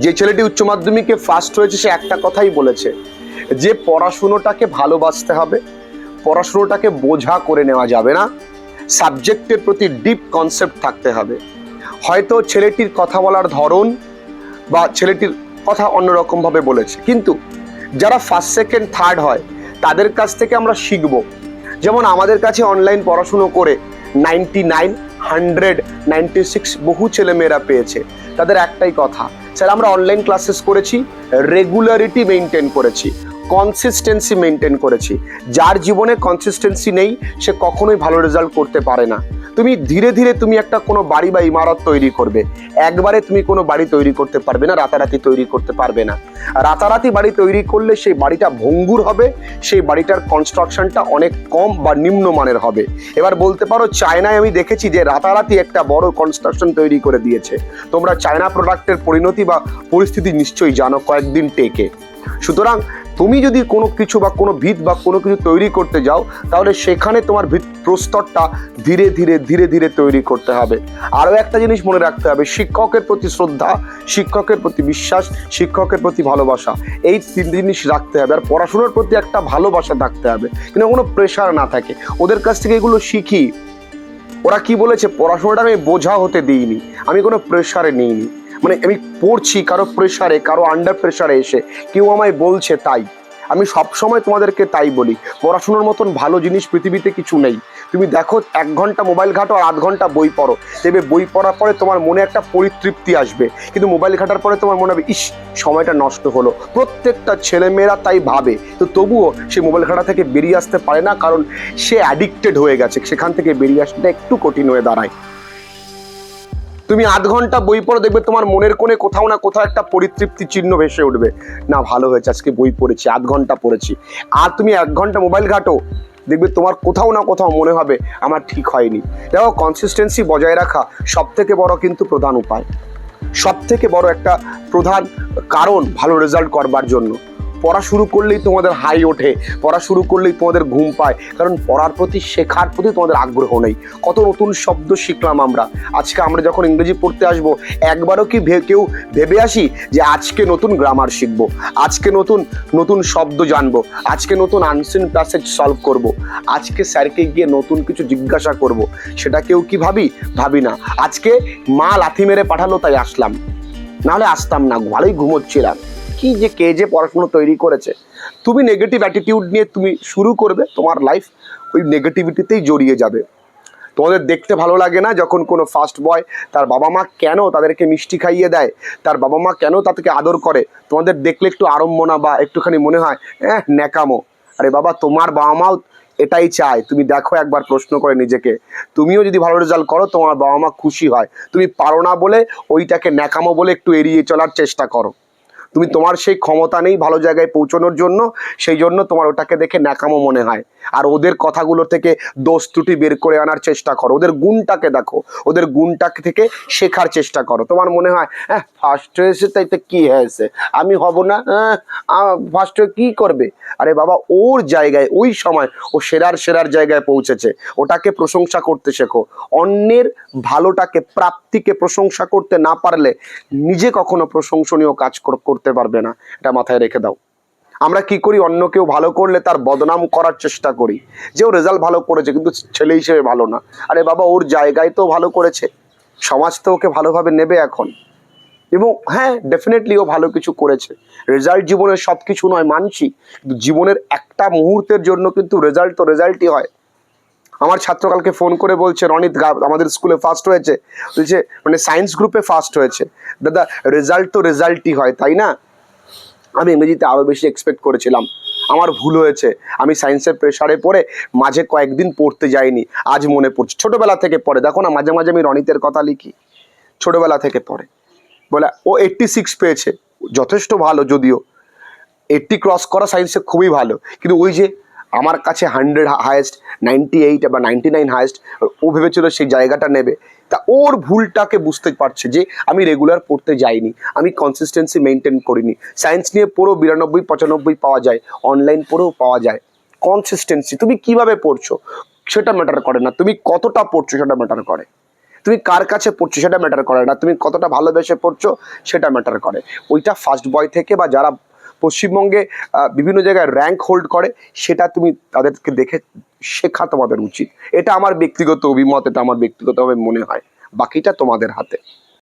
যে ছেলেটি উচ্চ মাধ্যমিকে ফার্স্ট হয়েছে, সে একটা কথাই বলেছে যে পড়াশুনোটাকে ভালোবাসতে হবে, পড়াশুনোটাকে বোঝা করে নেওয়া যাবে না, সাবজেক্টের প্রতি ডিপ কনসেপ্ট থাকতে হবে। হয়তো ছেলেটির কথা বলার ধরন বা ছেলেটির কথা অন্যরকমভাবে বলেছে, কিন্তু যারা ফার্স্ট সেকেন্ড থার্ড হয়, তাদের কাছ থেকে আমরা শিখব। যেমন আমাদের কাছে অনলাইন পড়াশুনো করে ninety nine hundred ninety six বহু ছেলেমেয়েরা পেয়েছে। তাদের একটাই কথা স্যার আমরা অনলাইন ক্লাসেস করেছি রেগুলারিটি মেনটেন করেছি কনসিস্টেন্সি মেনটেন করেছি। যার জীবনে কনসিস্টেন্সি নেই, সে কখনোই ভালো রেজাল্ট করতে পারে না। তুমি ধীরে ধীরে তুমি একটা কোনো বাড়ি বা ইমারত তৈরি করবে। একবারে তুমি কোনো বাড়ি তৈরি করতে পারবে না, রাতারাতি তৈরি করতে পারবে না। রাতারাতি বাড়ি তৈরি করলে সেই বাড়িটা ভঙ্গুর হবে, সেই বাড়িটার কনস্ট্রাকশনটা অনেক কম বা নিম্নমানের হবে। এবার বলতে পারো, চায়নায় আমি দেখেছি যে রাতারাতি একটা বড় কনস্ট্রাকশন তৈরি করে দিয়েছে। তোমরা চায়না প্রোডাক্টের পরিণতি বা পরিস্থিতি নিশ্চয়ই জানো কয়েকদিন টেকে সুতরাং তুমি যদি কোনো কিছু বা কোনো ভিত বা কোনো কিছু তৈরি করতে যাও, তাহলে সেখানে তোমার ভিত প্রস্তরটা ধীরে ধীরে ধীরে ধীরে তৈরি করতে হবে। আরও একটা জিনিস মনে রাখতে হবে, শিক্ষকের প্রতি শ্রদ্ধা, শিক্ষকের প্রতি বিশ্বাস, শিক্ষকের প্রতি ভালোবাসা, এই তিন জিনিস রাখতে হবে। আর পড়াশোনার প্রতি একটা ভালোবাসা থাকতে হবে কিন্তু কোনো প্রেশার না থাকে। ওদের কাছ থেকে এগুলো শিখি। ওরা কি বলেছে, পড়াশোনাটা আমি বোঝা হতে দিইনি, আমি কোনো প্রেশারে নিইনি। মানে আমি পড়ছি, কারও প্রেশারে কারও আন্ডার প্রেশারে এসে, কেউ আমায় বলছে তাই। আমি সব সময় তোমাদেরকে তাই বলি, পড়াশোনার মতন ভালো জিনিস পৃথিবীতে কিছু নেই। তুমি দেখো, এক ঘণ্টা মোবাইল ঘাটো আর আধ ঘণ্টা বই পড়ো। দেখবে বই পড়ার পরে তোমার মনে একটা পরিতৃপ্তি আসবে। কিন্তু মোবাইল ঘাটার পরে তোমার মনে হবে, ইস, সময়টা নষ্ট হলো। প্রত্যেকটা ছেলেমেয়েরা তাই ভাবে। তো তবুও সে মোবাইল ঘাটা থেকে বেরিয়ে আসতে পারে না, কারণ সে অ্যাডিক্টেড হয়ে গেছে। সেখান থেকে বেরিয়ে আসতে একটু কঠিন হয়ে দাঁড়ায়। তুমি আধ ঘণ্টা বই পড়ো দেখবে তোমার মনের কোণে কোথাও না কোথাও একটা পরিতৃপ্তি চিহ্ন ভেসে উঠবে। না, ভালো হয়েছে, আজকে বই পড়েছি, আধ ঘণ্টা পড়েছি। আর তুমি এক ঘণ্টা মোবাইল ঘাটো, দেখবে তোমার কোথাও না কোথাও মনে হবে, আমার ঠিক হয়নি। দেখো কনসিস্টেন্সি বজায় রাখা সব থেকে বড় কিন্তু প্রধান উপায়। সব থেকে বড় একটা প্রধান কারণ ভালো রেজাল্ট করবার জন্য। পড়া শুরু করলেই তোমাদের হাই ওঠে, পড়া শুরু করলেই তোমাদের ঘুম পায়। কারণ পড়ার প্রতি, শেখার প্রতি তোমাদের আগ্রহ নেই। কত নতুন শব্দ শিখলাম আমরা। আজকে আমরা যখন ইংরেজি পড়তে আসব, একবারও কি কেউ ভেবে আসি যে আজকে নতুন গ্রামার শিখব, আজকে নতুন নতুন শব্দ জানব, আজকে নতুন আনসিন প্যাসেজ সলভ করব, আজকে স্যারকে গিয়ে নতুন কিছু জিজ্ঞাসা করব, সেটা কেউ কি ভাবি? ভাবি না। আজকে মা লাথি মেরে পাঠালো, তাই আসলাম। নাহলে আসতাম না ভালোই ঘুমোচ্ছিলাম। কি যে কে যে পড়াশুনো তৈরি করেছে, তুমি নেগেটিভ অ্যাটিটিউড নিয়ে তুমি শুরু করবে, তোমার লাইফ ওই নেগেটিভিটিতেই জড়িয়ে যাবে। তোমাদের দেখতে ভালো লাগে না যখন কোনো ফার্স্ট বয় তার বাবা মা কেন তাদেরকে মিষ্টি খাইয়ে দেয়, তার বাবা মা কেন তাদেরকে আদর করে? তোমাদের দেখলে একটু আড়ম্বনা বা একটুখানি মনে হয় হ্যাঁ ন্যাকামো। আরে বাবা, তোমার বাবা মাও এটাই চায়। তুমি দেখো একবার প্রশ্ন করে নিজেকে। তুমিও যদি ভালো রেজাল্ট করো, তোমার বাবা মা খুশি হয়। তুমি পারো না বলে ওইটাকে ন্যাকামো বলে একটু এড়িয়ে চলার চেষ্টা করো। তুমি তোমার সেই ক্ষমতা নেই ভালো জায়গায় পৌঁছানোর জন্য, সেই জন্য তোমার ওটাকে দেখে ন্যাকামো মনে হয়। আর ওদের কথাগুলো থেকে দোষ ত্রুটি বের করে আনার চেষ্টা করো। ওদের গুণটাকে দেখো। ওদের গুণটাকে থেকে শেখার চেষ্টা করো। তোমার মনে হয় হ্যাঁ ফার্স্ট হয়েছে, তাই তো কী হয়েছে? আমি হব না? ফার্স্ট হয়ে কী করবে? আরে বাবা, ওর জায়গায়, ওই সময় ও সেরার সেরার জায়গায় পৌঁছেছে। ওটাকে প্রশংসা করতে শেখো। অন্যের ভালোটাকে, প্রাপ্তিকে প্রশংসা করতে না পারলে নিজে কখনো প্রশংসনীয় কাজ করতে পারবে না। এটা মাথায় রেখে দাও। আমরা কি করি? অন্য কেউ ভালো করলে তার বদনাম করার চেষ্টা করি। যে ও রেজাল্ট ভালো করেছে, কিন্তু ছেলে হিসেবে ভালো না। আরে বাবা, ওর জায়গায় তো ভালো করেছে। সমাজ তো ওকে ভালোভাবে নেবে এখন। এবং হ্যাঁ ডেফিনেটলি ও ভালো কিছু করেছে। রেজাল্ট জীবনের সব কিছু নয়, মানছি। কিন্তু জীবনের একটা মুহূর্তের জন্য কিন্তু রেজাল্ট তো রেজাল্টই হয়। আমার ছাত্র কালকে ফোন করে বলছে, রনিত গা- আমাদের স্কুলে ফার্স্ট হয়েছে। বলছে মানে সায়েন্স গ্রুপে ফার্স্ট হয়েছে। দাদা রেজাল্ট তো রেজাল্টই হয়, তাই না? আমি ইংরেজিতে আরও বেশি এক্সপেক্ট করেছিলাম। আমার ভুল হয়েছে। আমি সায়েন্সের প্রেশারে পড়ে মাঝে কয়েকদিন পড়তে যাইনি। আজ মনে পড়ছে। ছোটোবেলা থেকে পড়ে। দেখো না, মাঝে মাঝে আমি রনিতের কথা লিখি। ছোটোবেলা থেকে পড়ে। বলে, ও এইট্টি সিক্স পেয়েছে। যথেষ্ট ভালো যদিও। এইট্টি ক্রস করা সায়েন্সে খুবই ভালো। কিন্তু ওই যে আমার কাছে হান্ড্রেড হায়েস্ট নাইনটি এইট বা নাইনটি নাইন হায়েস্ট ও ভেবেছিল সেই জায়গাটা নেবে। তা ওর ভুলটাকে বুঝতে পারছে যে আমি রেগুলার পড়তে যাইনি, আমি কনসিস্টেন্সি মেনটেন করিনি। সায়েন্স নিয়ে পুরো বিরানব্বই, পঁচানব্বই পাওয়া যায় অনলাইন পড়েও পাওয়া যায়। কনসিস্টেন্সি তুমি কীভাবে পড়ছো? সেটা ম্যাটার করে না। তুমি কতটা পড়ছো সেটা ম্যাটার করে। তুমি কার কাছে পড়ছো সেটা ম্যাটার করে না। তুমি কতটা ভালোবেসে পড়ছো সেটা ম্যাটার করে। ওইটা ফার্স্ট বয় থেকে বা যারা পশ্চিমবঙ্গে বিভিন্ন জায়গায় র্যাঙ্ক হোল্ড করে, সেটা তুমি তাদেরকে দেখে শেখা তোমাদের উচিত। এটা আমার ব্যক্তিগত অভিমত, এটা আমার ব্যক্তিগতভাবে মনে হয়। বাকিটা তোমাদের হাতে।